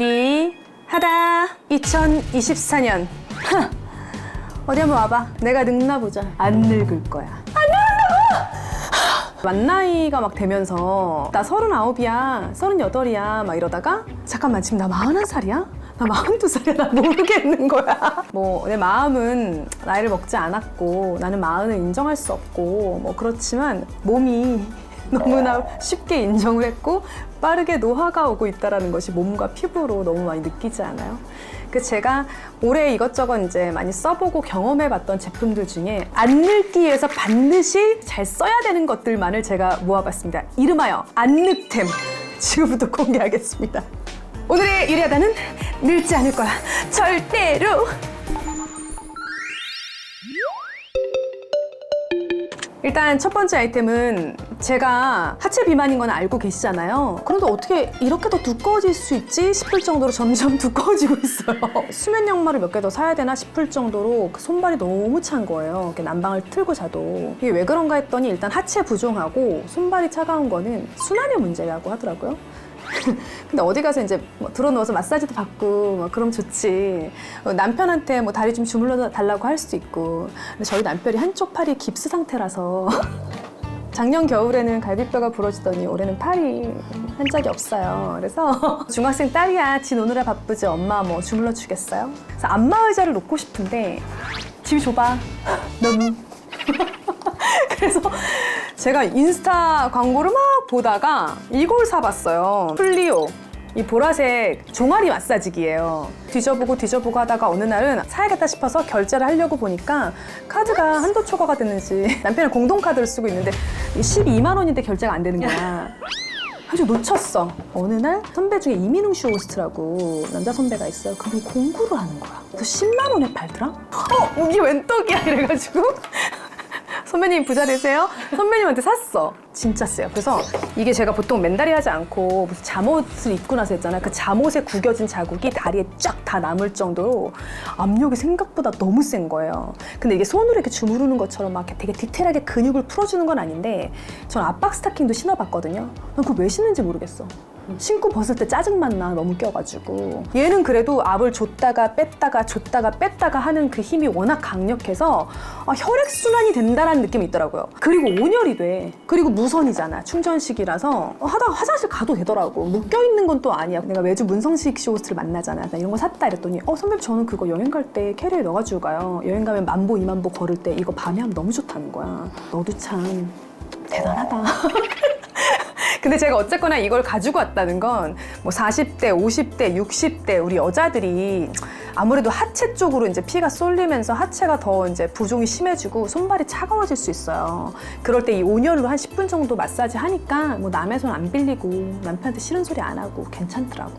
유리하다. 2024년. 어디 한번 와봐. 내가 늙나 보자. 안 늙을 거야. 안 늙는다고? 만 나이가 막 되면서 나 서른아홉이야 서른여덟이야 막 이러다가 잠깐만 지금 나 마흔한 살이야? 나 마흔두 살이야? 나 모르겠는 거야. 뭐 내 마음은 나이를 먹지 않았고 나는 마흔을 인정할 수 없고 뭐 그렇지만 몸이 너무나 쉽게 인정을 했고 빠르게 노화가 오고 있다라는 것이 몸과 피부로 너무 많이 느끼지 않아요? 그 제가 올해 이것저것 이제 많이 써보고 경험해봤던 제품들 중에 안 늙기 위해서 반드시 잘 써야 되는 것들만을 제가 모아봤습니다. 이름하여 안 늙템 지금부터 공개하겠습니다. 오늘의 유리하다는 늙지 않을 거야. 절대로. 일단 첫 번째 아이템은 제가 하체 비만인 건 알고 계시잖아요. 그런데 어떻게 이렇게 더 두꺼워질 수 있지 싶을 정도로 점점 두꺼워지고 있어요. 수면 양말을 몇 개 더 사야 되나 싶을 정도로 그 손발이 너무 찬 거예요. 이렇게 난방을 틀고 자도. 이게 왜 그런가 했더니 일단 하체 부종하고 손발이 차가운 거는 순환의 문제라고 하더라고요. 근데 어디 가서 이제 뭐 들어 누워서 마사지도 받고 막 그럼 좋지. 어, 남편한테 뭐 다리 좀 주물러 달라고 할 수도 있고. 근데 저희 남편이 한쪽 팔이 깁스 상태라서 작년 겨울에는 갈비뼈가 부러지더니 올해는 팔이 한 적이 없어요. 그래서 중학생 딸이야. 지 노느라 바쁘지. 엄마 뭐 주물러 주겠어요? 그래서 안마 의자를 놓고 싶은데 집이 좁아. 너무. 그래서 제가 인스타 광고를 막 보다가 이걸 사봤어요. 플리오. 이 보라색 종아리 마사지기예요. 뒤져보고 뒤져보고 하다가 어느 날은 사야겠다 싶어서 결제를 하려고 보니까 카드가 한도 초과가 됐는지 남편은 공동 카드를 쓰고 있는데 12만 원인데 결제가 안 되는 거야. 아주 놓쳤어. 어느 날 선배 중에 이민웅 씨 호스트라고 남자 선배가 있어요. 그분이 공구를 하는 거야. 그래서 10만 원에 팔더라? 어, 이게 웬 떡이야? 이래가지고. 선배님 부자 되세요? 선배님한테 샀어. 진짜 세요. 그래서 이게 제가 보통 맨다리 하지 않고 무슨 잠옷을 입고 나서 했잖아요. 그 잠옷에 구겨진 자국이 다리에 쫙 다 남을 정도로 압력이 생각보다 너무 센 거예요. 근데 이게 손으로 이렇게 주무르는 것처럼 막 되게 디테일하게 근육을 풀어주는 건 아닌데 전 압박 스타킹도 신어봤거든요. 난 그거 왜 신는지 모르겠어. 신고 벗을 때 짜증만 나 너무 껴가지고. 얘는 그래도 압을 줬다가 뺐다가 줬다가 뺐다가 하는 그 힘이 워낙 강력해서 아, 혈액 순환이 된다라는 느낌이 있더라고요. 그리고 온열이 돼. 그리고 무선이잖아 충전식이라서. 어, 하다가 화장실 가도 되더라고. 묶여 있는 건 또 아니야. 내가 매주 문성식 씨 호스트를 만나잖아. 나 이런 거 샀다 이랬더니 어 선배님 저는 그거 여행 갈 때 캐리어에 넣어가지고 가요. 여행 가면 만보 이만보 걸을 때 이거 밤에 하면 너무 좋다는 거야. 너도 참 대단하다 근데 제가 어쨌거나 이걸 가지고 왔다는 건 뭐 40대, 50대, 60대 우리 여자들이 아무래도 하체 쪽으로 이제 피가 쏠리면서 하체가 더 이제 부종이 심해지고 손발이 차가워질 수 있어요. 그럴 때 이 온열로 한 10분 정도 마사지 하니까 뭐 남의 손 안 빌리고 남편한테 싫은 소리 안 하고 괜찮더라고.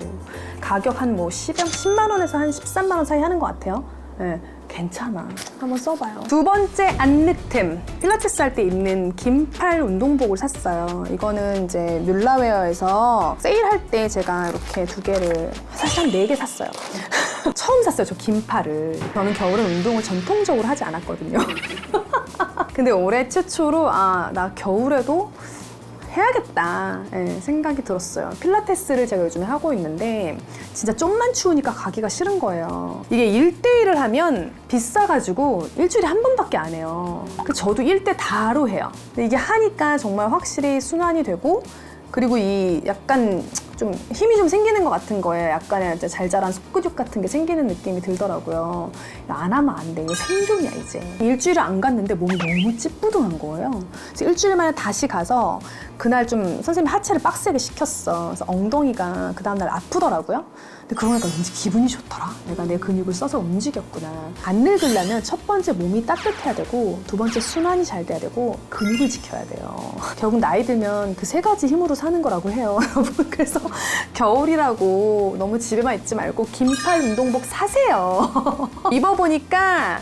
가격 한 뭐 10, 10만 원에서 한 13만 원 사이 하는 것 같아요. 네, 괜찮아. 한번 써봐요. 두 번째 안늑템. 필라테스 할 때 입는 긴팔 운동복을 샀어요. 이거는 이제 뮬라웨어에서 세일할 때 제가 이렇게 두 개를 사실 한 네 개 샀어요. 처음 샀어요, 저 긴팔을. 저는 겨울엔 운동을 전통적으로 하지 않았거든요. 근데 올해 최초로 아, 나 겨울에도 해야겠다 예, 생각이 들었어요. 필라테스를 제가 요즘에 하고 있는데 진짜 좀만 추우니까 가기가 싫은 거예요. 이게 1대1을 하면 비싸가지고 일주일에 한 번밖에 안 해요. 그 저도 1대 다로 해요. 이게 하니까 정말 확실히 순환이 되고 그리고 이 약간 좀 힘이 좀 생기는 것 같은 거예요. 약간의 잘 자란 속근육 같은 게 생기는 느낌이 들더라고요. 안 하면 안 돼. 이거 생존이야, 이제. 일주일을 안 갔는데 몸이 너무 찌뿌둥한 거예요. 그래서 일주일 만에 다시 가서 그날 좀 선생님이 하체를 빡세게 시켰어. 그래서 엉덩이가 그 다음날 아프더라고요. 근데 그러니까 왠지 기분이 좋더라. 내가 내 근육을 써서 움직였구나. 안 늙으려면 첫 번째 몸이 따뜻해야 되고 두 번째 순환이 잘 돼야 되고 근육을 지켜야 돼요. 결국 나이 들면 그 세 가지 힘으로 사는 거라고 해요. 그래서 겨울이라고 너무 집에만 있지 말고 긴팔 운동복 사세요. 입어보니까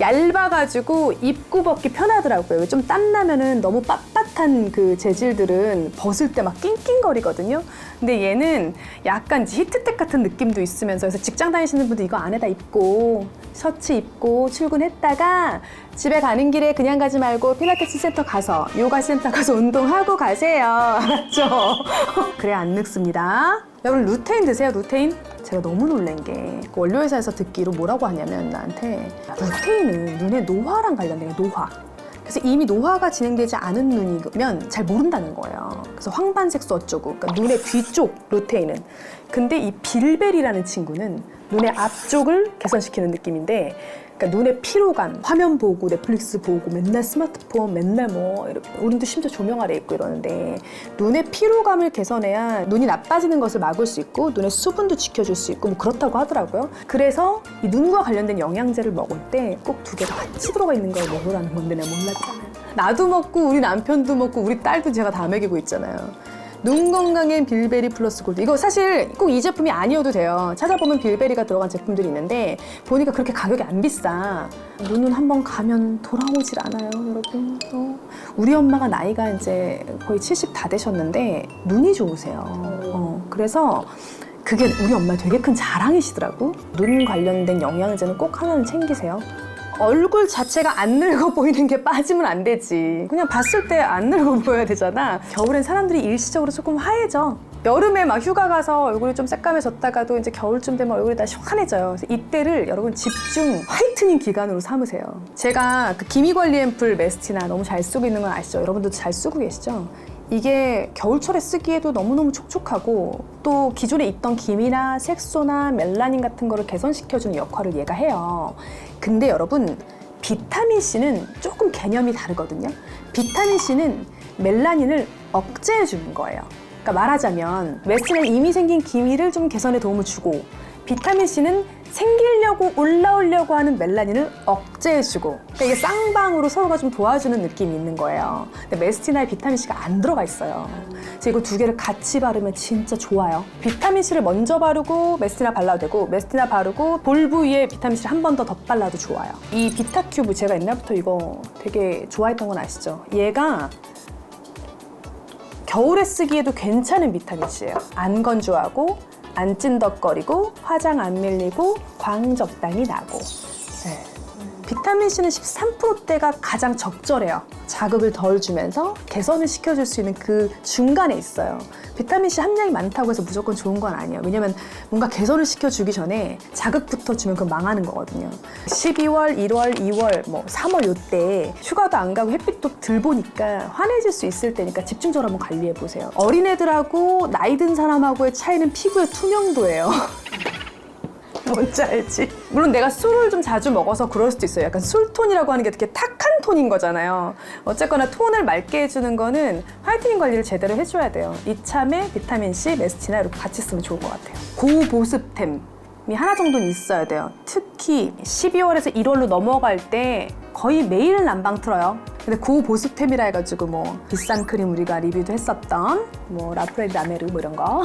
얇아가지고 입고 벗기 편하더라고요. 좀 땀나면은 너무 빳빳한 그 재질들은 벗을 때 막 낑낑거리거든요. 근데 얘는 약간 히트텍 같은 느낌도 있으면서 그래서 직장 다니시는 분들 이거 안에다 입고 셔츠 입고 출근했다가 집에 가는 길에 그냥 가지 말고 필라테스 센터 가서 요가 센터 가서 운동하고 가세요. 알았죠? 그래 안 늙습니다. 여러분 루테인 드세요, 루테인. 제가 너무 놀란 게그 원료회사에서 듣기로 뭐라고 하냐면 나한테 루테인은 눈의 노화랑 관련된 게 노화. 그래서 이미 노화가 진행되지 않은 눈이면 잘 모른다는 거예요. 그래서 황반색소 어쩌고, 그러니까 눈의 뒤쪽 루테인은. 근데 이 빌벨이라는 친구는 눈의 앞쪽을 개선시키는 느낌인데, 그러니까 눈의 피로감, 화면 보고 넷플릭스 보고 맨날 스마트폰, 맨날 뭐 이렇게 우리도 심지어 조명 아래 있고 이러는데 눈의 피로감을 개선해야 눈이 나빠지는 것을 막을 수 있고 눈의 수분도 지켜줄 수 있고 뭐 그렇다고 하더라고요. 그래서 이 눈과 관련된 영양제를 먹을 때 꼭 두 개가 같이 들어가 있는 걸 먹으라는 건데 내가 몰랐잖아요. 나도 먹고 우리 남편도 먹고 우리 딸도 제가 다 먹이고 있잖아요. 눈 건강엔 빌베리 플러스 골드. 이거 사실 꼭 이 제품이 아니어도 돼요. 찾아보면 빌베리가 들어간 제품들이 있는데 보니까 그렇게 가격이 안 비싸. 눈은 한번 가면 돌아오질 않아요, 여러분. 또 우리 엄마가 나이가 이제 거의 70 다 되셨는데 눈이 좋으세요. 어, 그래서 그게 우리 엄마 되게 큰 자랑이시더라고. 눈 관련된 영양제는 꼭 하나는 챙기세요. 얼굴 자체가 안 늙어 보이는 게 빠지면 안 되지. 그냥 봤을 때 안 늙어 보여야 되잖아. 겨울엔 사람들이 일시적으로 조금 하얘져. 여름에 막 휴가 가서 얼굴이 좀 새까매졌다가도 이제 겨울쯤 되면 얼굴이 다 시원해져요. 그래서 이때를 여러분 집중 화이트닝 기간으로 삼으세요. 제가 그 기미 관리 앰플 메스티나 너무 잘 쓰고 있는 건 아시죠? 여러분도 잘 쓰고 계시죠? 이게 겨울철에 쓰기에도 너무너무 촉촉하고 또 기존에 있던 기미나 색소나 멜라닌 같은 거를 개선시켜주는 역할을 얘가 해요. 근데 여러분 비타민 C는 조금 개념이 다르거든요. 비타민 C는 멜라닌을 억제해 주는 거예요. 그러니까 말하자면 메스는 이미 생긴 기미를 좀 개선에 도움을 주고 비타민 C는 생기려고 올라오려고 하는 멜라닌을 억제해주고 그러니까 이게 쌍방으로 서로가 좀 도와주는 느낌이 있는 거예요. 근데 메스티나에 비타민 C가 안 들어가 있어요. 그래서 이거 두 개를 같이 바르면 진짜 좋아요. 비타민 C를 먼저 바르고 메스티나 발라도 되고 메스티나 바르고 볼 부 위에 비타민 C를 한 번 더 덧발라도 좋아요. 이 비타큐브 제가 옛날부터 이거 되게 좋아했던 건 아시죠? 얘가 겨울에 쓰기에도 괜찮은 비타민 C예요. 안 건조하고 안 찐덕거리고 화장 안 밀리고 광 적당히 나고. 네. 비타민 C는 13%대가 가장 적절해요. 자극을 덜 주면서 개선을 시켜줄 수 있는 그 중간에 있어요. 비타민 C 함량이 많다고 해서 무조건 좋은 건 아니에요. 왜냐면 뭔가 개선을 시켜주기 전에 자극부터 주면 그건 망하는 거거든요. 12월, 1월, 2월, 뭐 3월 요때 휴가도 안 가고 햇빛도 덜 보니까 환해질 수 있을 때니까 집중적으로 한번 관리해 보세요. 어린애들하고 나이 든 사람하고의 차이는 피부의 투명도예요. 뭔지 알지? 물론 내가 술을 좀 자주 먹어서 그럴 수도 있어요. 약간 술톤이라고 하는 게 되게 탁한 톤인 거잖아요. 어쨌거나 톤을 맑게 해주는 거는 화이트닝 관리를 제대로 해줘야 돼요. 이참에 비타민C, 메스티나 이렇게 같이 쓰면 좋을 것 같아요. 고보습템 이 하나 정도는 있어야 돼요. 특히 12월에서 1월로 넘어갈 때 거의 매일 난방 틀어요. 근데 고보습템이라 해가지고 뭐 비싼 크림 우리가 리뷰도 했었던 뭐 라프레 라메르 뭐 이런 거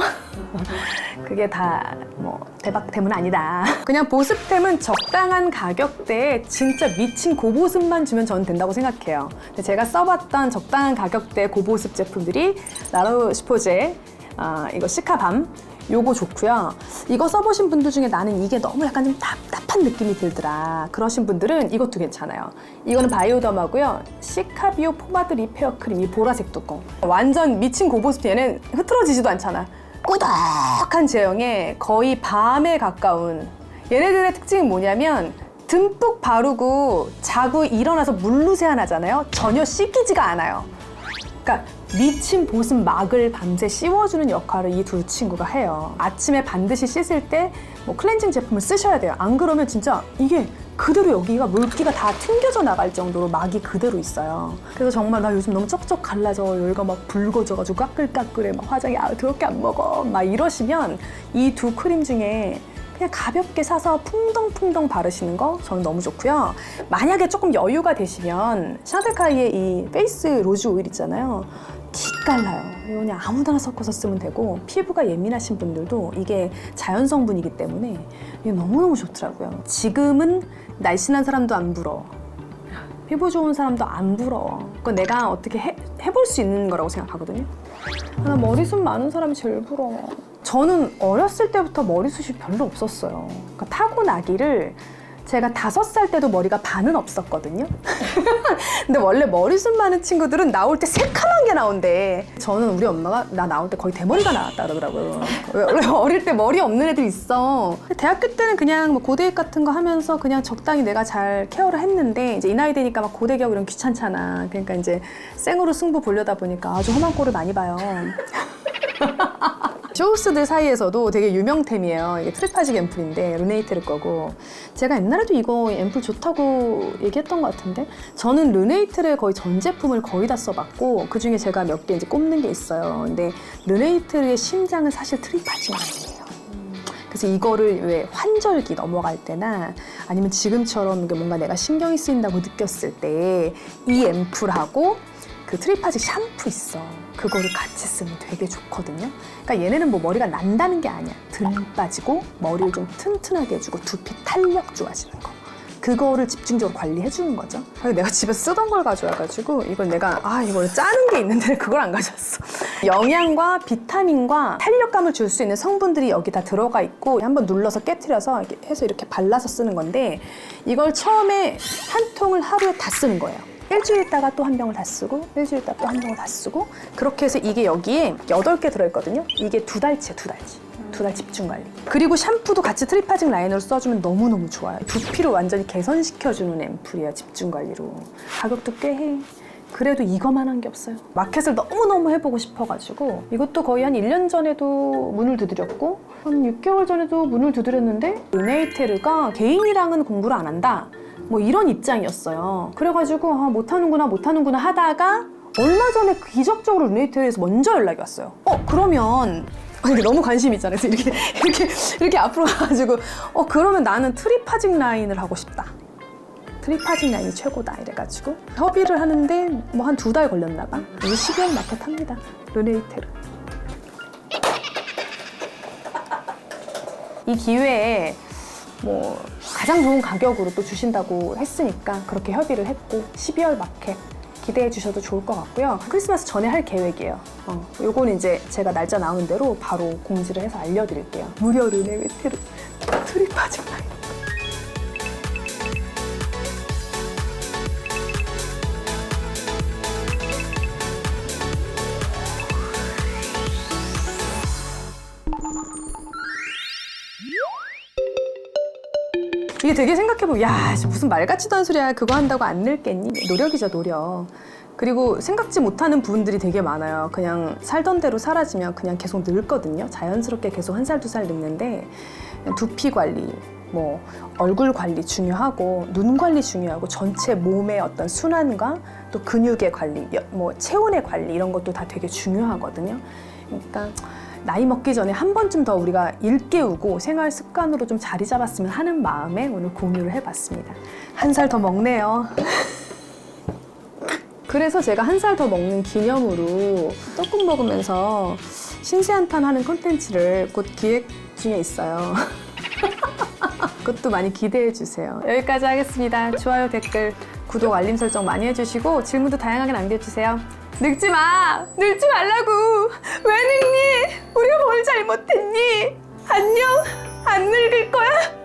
그게 다 뭐 대박템은 아니다. 그냥 보습템은 적당한 가격대에 진짜 미친 고보습만 주면 저는 된다고 생각해요. 근데 제가 써봤던 적당한 가격대 고보습 제품들이 나로 시포제 아, 이거 시카밤 요거 좋고요. 이거 써보신 분들 중에 나는 이게 너무 약간 좀 답답한 느낌이 들더라. 그러신 분들은 이것도 괜찮아요. 이거는 바이오덤하고요. 시카비오 포마드 리페어 크림 이 보라색 뚜껑. 완전 미친 고보습 얘는 흐트러지지도 않잖아. 꾸덕한 제형에 거의 밤에 가까운 얘네들의 특징이 뭐냐면 듬뿍 바르고 자고 일어나서 물로 세안하잖아요. 전혀 씻기지가 않아요. 그러니까 미친 보습 막을 밤새 씌워주는 역할을 이 두 친구가 해요. 아침에 반드시 씻을 때 뭐 클렌징 제품을 쓰셔야 돼요. 안 그러면 진짜 이게 그대로 여기가 물기가 다 튕겨져 나갈 정도로 막이 그대로 있어요. 그래서 정말 나 요즘 너무 쩍쩍 갈라져 여기가 막 붉어져가지고 까끌까끌해 막 화장이 아 더럽게 안 먹어 막 이러시면 이 두 크림 중에 그냥 가볍게 사서 풍덩풍덩 바르시는 거 저는 너무 좋고요. 만약에 조금 여유가 되시면 샤데카이의 이 페이스 로즈 오일 있잖아요. 기깔나요. 그냥 아무데나 섞어서 쓰면 되고 피부가 예민하신 분들도 이게 자연 성분이기 때문에 이게 너무너무 좋더라고요. 지금은 날씬한 사람도 안 부러워. 피부 좋은 사람도 안 부러워. 그건 내가 어떻게 해, 해볼 수 있는 거라고 생각하거든요. 아, 나 머리숱 많은 사람이 제일 부러워. 저는 어렸을 때부터 머리숱이 별로 없었어요. 그러니까 타고나기를 제가 다섯 살 때도 머리가 반은 없었거든요. 근데 원래 머리숱 많은 친구들은 나올 때 새카만 게 나온대. 저는 우리 엄마가 나 나올 때 거의 대머리가 나왔다 그러더라고요. 원래 어릴 때 머리 없는 애들 있어. 대학교 때는 그냥 뭐 고데기 같은 거 하면서 그냥 적당히 내가 잘 케어를 했는데 이제 이 나이 되니까 막 고데기하고 이런 귀찮잖아. 그러니까 이제 생으로 승부 보려다 보니까 아주 험한 꼴을 많이 봐요. 쇼우스들 사이에서도 되게 유명템이에요. 이게 트리파직 앰플인데 르네이테르 거고 제가 옛날에도 이거 앰플 좋다고 얘기했던 것 같은데 저는 르네이트를 거의 전 제품을 거의 다 써봤고 그 중에 제가 몇 개 이제 꼽는 게 있어요. 근데 르네이트의 심장은 사실 트리파직 아니에요. 그래서 이거를 왜 환절기 넘어갈 때나 아니면 지금처럼 뭔가 내가 신경이 쓰인다고 느꼈을 때 이 앰플하고 그 트리파직 샴푸 있어. 그거를 같이 쓰면 되게 좋거든요. 그러니까 얘네는 뭐 머리가 난다는 게 아니야. 든 빠지고 머리를 좀 튼튼하게 해주고 두피 탄력 좋아지는 거. 그거를 집중적으로 관리해 주는 거죠. 내가 집에 서 쓰던 걸 가져와가지고 이걸 내가 아 이걸 짜는 게 있는데 그걸 안 가져왔어. 영양과 비타민과 탄력감을 줄 수 있는 성분들이 여기 다 들어가 있고 한번 눌러서 깨트려서 이렇게 해서 이렇게 발라서 쓰는 건데 이걸 처음에 한 통을 하루에 다 쓰는 거예요. 일주일 있다가 또 한 병을 다 쓰고 일주일 있다가 또 한 병을 다 쓰고 그렇게 해서 이게 여기에 여덟 개 들어있거든요. 이게 두 달치야 두 달치. 두 달 집중 관리. 그리고 샴푸도 같이 트리파징 라인으로 써주면 너무너무 좋아요. 두피를 완전히 개선시켜주는 앰플이에요. 집중 관리로. 가격도 꽤 해. 그래도 이거만 한 게 없어요. 마켓을 너무너무 해보고 싶어가지고 이것도 거의 한 1년 전에도 문을 두드렸고 한 6개월 전에도 문을 두드렸는데 르네이테르가 개인이랑은 공부를 안 한다. 뭐 이런 입장이었어요. 그래가지고 아, 못하는구나 못하는구나 하다가 얼마 전에 기적적으로 르네이테르에서 먼저 연락이 왔어요. 어 그러면 아니 근데 너무 관심 있잖아요. 그래서 이렇게 이렇게 이렇게 앞으로 가가지고 어 그러면 나는 트리파직 라인을 하고 싶다. 트리파직 라인이 최고다 이래가지고 협의를 하는데 뭐 한 두 달 걸렸나 봐. 이제 12월 마켓 합니다. 르네이테르. 이 기회에 뭐 가장 좋은 가격으로 또 주신다고 했으니까 그렇게 협의를 했고 12월 마켓 기대해 주셔도 좋을 것 같고요. 크리스마스 전에 할 계획이에요. 어, 요거는 이제 제가 날짜 나오는 대로 바로 공지를 해서 알려드릴게요. 무료 르네이테르 트리파직 이게 되게 생각해보면 야 씨, 무슨 말 같지도 않은 소리야. 그거 한다고 안 늙겠니? 노력이죠 노력. 그리고 생각지 못하는 부분들이 되게 많아요. 그냥 살던 대로 사라지면 그냥 계속 늙거든요. 자연스럽게 계속 한 살 두살 늙는데 두피 관리 뭐 얼굴 관리 중요하고 눈 관리 중요하고 전체 몸의 어떤 순환과 또 근육의 관리 여- 뭐 체온의 관리 이런 것도 다 되게 중요하거든요. 그러니까 나이 먹기 전에 한 번쯤 더 우리가 일깨우고 생활 습관으로 좀 자리 잡았으면 하는 마음에 오늘 공유를 해봤습니다. 한 살 더 먹네요. 그래서 제가 한 살 더 먹는 기념으로 떡국 먹으면서 신세한탄 하는 콘텐츠를 곧 기획 중에 있어요. 그것도 많이 기대해 주세요. 여기까지 하겠습니다. 좋아요, 댓글, 구독, 알림 설정 많이 해주시고 질문도 다양하게 남겨주세요. 늙지 마! 늙지 말라고! 왜 늙니? 우리가 뭘 잘못했니? 안녕! 안 늙을 거야?